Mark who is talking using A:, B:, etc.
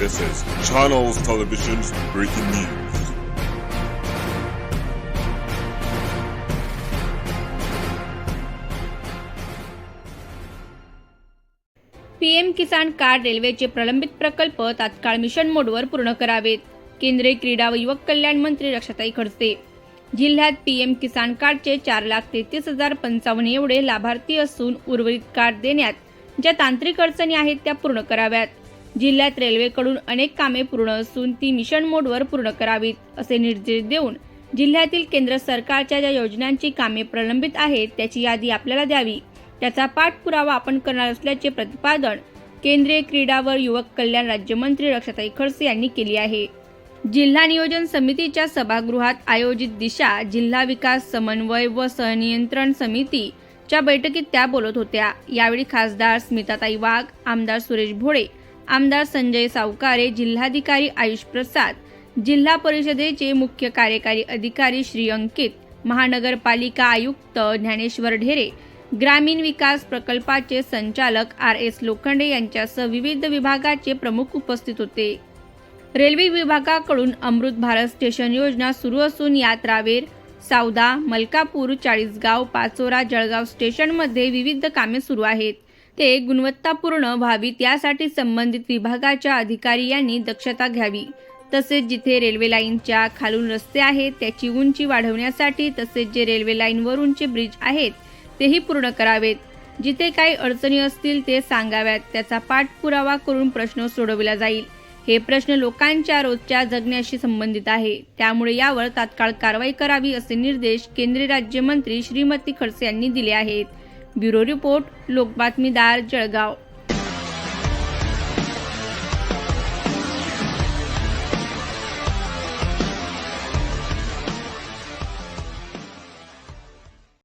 A: This is Channels Television's breaking news.
B: PM Kisan card रेल्वेचे प्रलंबित प्रकल्प तात्काळ मिशन मोडवर पूर्ण करावेत. केंद्रीय क्रीडा व युवक कल्याण मंत्री रक्षाताई खडसे. जिल्ह्यात पीएम किसान कार्डचे चार लाख तेहतीस हजार पंचावन्न एवढे लाभार्थी असून उर्वरित कार्ड देण्यात ज्या तांत्रिक अडचणी आहेत त्या पूर्ण कराव्यात. जिल्ह्यात रेल्वेकडून अनेक कामे पूर्ण असून ती मिशन मोडवर पूर्ण करावीत असे निर्देश देऊन जिल्ह्यातील केंद्र सरकारच्या ज्या योजनांची कामे प्रलंबित आहेत त्याची यादी आपल्याला द्यावी. त्याचा पाठपुरावा आपण करणार असल्याचे प्रतिपादन केंद्रीय क्रीडा व युवक कल्याण राज्यमंत्री रक्षाताई खडसे यांनी केली आहे. जिल्हा नियोजन समितीच्या सभागृहात आयोजित दिशा जिल्हा विकास समन्वय व सहनियंत्रण समितीच्या बैठकीत त्या बोलत होत्या. यावेळी खासदार स्मिताताई वाघ आमदार सुरेश भोळे आमदार संजय सावकारे जिल्हाधिकारी आयुष प्रसाद जिल्हा परिषदेचे मुख्य कार्यकारी अधिकारी श्री अंकित महानगरपालिका आयुक्त ज्ञानेश्वर ढेरे ग्रामीण विकास प्रकल्पाचे संचालक आर एस लोखंडे यांच्यासह विविध विभागाचे प्रमुख उपस्थित होते. रेल्वे विभागाकडून अमृत भारत स्टेशन योजना सुरू असून यात रावेर सावदा मलकापूर चाळीसगाव पाचोरा जळगाव स्टेशनमध्ये विविध कामे सुरू आहेत. ते गुणवत्तापूर्ण व्हावीत यासाठी संबंधित विभागाच्या अधिकारी यांनी दक्षता घ्यावी. तसेच जिथे रेल्वे लाईनच्या खालून रस्ते आहेत त्याची उंची वाढवण्यासाठी तसेच जे रेल्वे लाईनवरूनचे ब्रिज आहेत तेही पूर्ण करावेत. जिथे काही अडचणी असतील ते सांगाव्यात त्याचा पाठपुरावा करून प्रश्न सोडविला जाईल. हे प्रश्न लोकांच्या रोजच्या जगण्याशी संबंधित आहे. त्यामुळे यावर तात्काळ कारवाई करावी असे निर्देश केंद्रीय राज्यमंत्री श्रीमती खडसे यांनी दिले आहेत. ब्युरो रिपोर्ट लोकबातमीदार जळगाव.